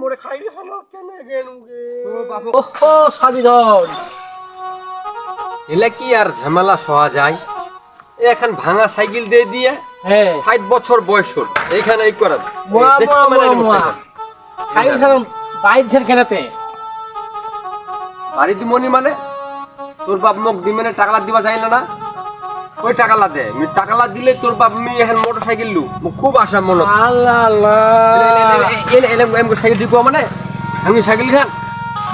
মোরে খাই হলো কেন গেনুগে ও বাবু ও সাবিধন এলা কি আর ঝামেলা সহা যায় এখন ভাঙা সাইকেল দিয়ে দিয়ে হ্যাঁ ষাট বছর বয়স। এইখানে এই করা হলো বাইর খেলাতে বাড়ি দিমনি মানে তোর বাপ মোক দিমেনে টাকালা দিবা চাইলে না ওই টাকালা দে মি টাকালা দিলে তোর বাপ মি এখন মোটর সাইকেল লু খুব আশা মনে আল্লাহ আল্লাহ এলে এলে এম সাইকেল মানে? আমি সাইকেল খান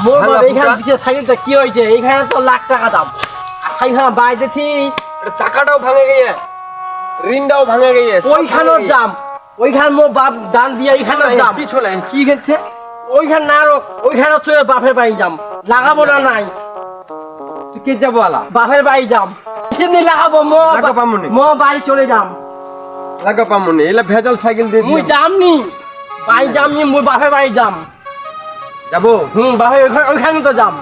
মোর বাবা এইখানে দিছে সাইকেলটা কি হয়েছে? এইখানে তো লাখ টাকা দাম। আর সাইকেল চাকাটাও ভাঙে গিয়ে রিনটাও ভাঙে গিয়ে ওইখানের দাম। ওইখান মোর বাপ দান দিয়ে এইখানের দাম। চলে? কি খেচ্ছে ওইখান না আর ওইখানে চলে বাপের বাড়ি যাম। লাগাবো না নাই? তুই কে যাব আলা? বাপের বাড়ি যাম। সেদিন লাগাবো মো লাগা পামুনি। মো বাড়ি চলে যাম। লাগা পামনি এলা ভেজাল সাইকেল দিয়ে মুই দিলাম। নি বাড়ি যাম নি মুই বাপের বাড়ি যাম। যাব? হুম ওইখানে ওইখানে তো যাম।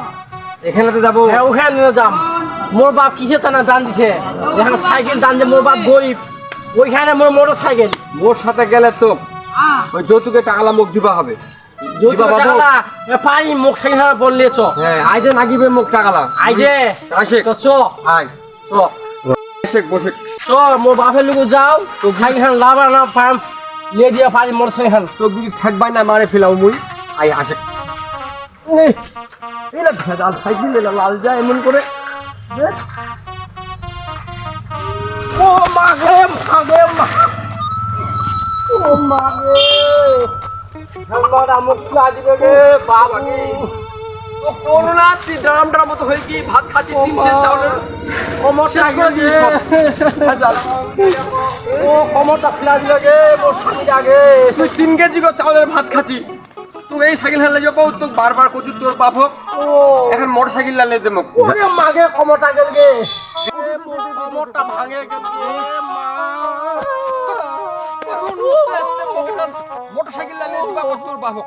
এখানে তো যাব। হ্যাঁ ওখানে তো যাম। মোর বাপ কিসে টানা দান দিছে? এখানে সাইকেল দান যে মোর বাপ গরিব। ওইখানে মোর মোটর সাইকেল মোর সাথে গেলে তো ওই যৌতুকে টাকালা মুখ দিবা হবে। পাই মুখ সাইকেল বললে চ। হ্যাঁ আইজে নাগিবে মুখ টাকালা। আইজে আসে তো চ। আই চ। বসে বসে চ মোর বাপের লোক যাও। তো সাইকেল লাভা না পাম লিয়ে দিয়ে পারি মোটর সাইকেল তো যদি থাকবাই না মারে ফেলাও মুই। আই আসে। এলা ভেজাল সাইকেল এলা লাল যায় এমন করে। ও মাগে মাগে মা ও মাগে আমার আমক লাগিবে গে বাবু ও করোনা তুই ড্রাম ড্রাম মতো হয়ে কি ভাত খাচ্ছি তিন চাউলের। কমর শেষ করে দিবি সব। ভেজাল। ও কমরটা ফেলা দিল গে মোর আগে। তুই তিন কেজি করে চাউলের ভাত খাচ্ছি তুই এই সাইকেল হেলে যাব তোকে বারবার কচু তোর বাপ হোক। ও। এখন মোটর সাইকেল লালে দে মুখ ওরে মাগে গেল গে। ভাঙে গেল মা। মোটর সাইকেল লালে দিবা কত তোর বাপ হোক।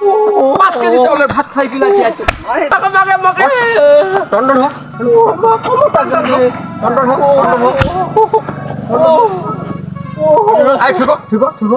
পাঁচ কেজি চাউলের ভাত খাই বিলাতি আছে মাগে মাগে মাগে টন্ডন হোক টন্ডন হোক টন্ডন হোক ঠিক ঠিক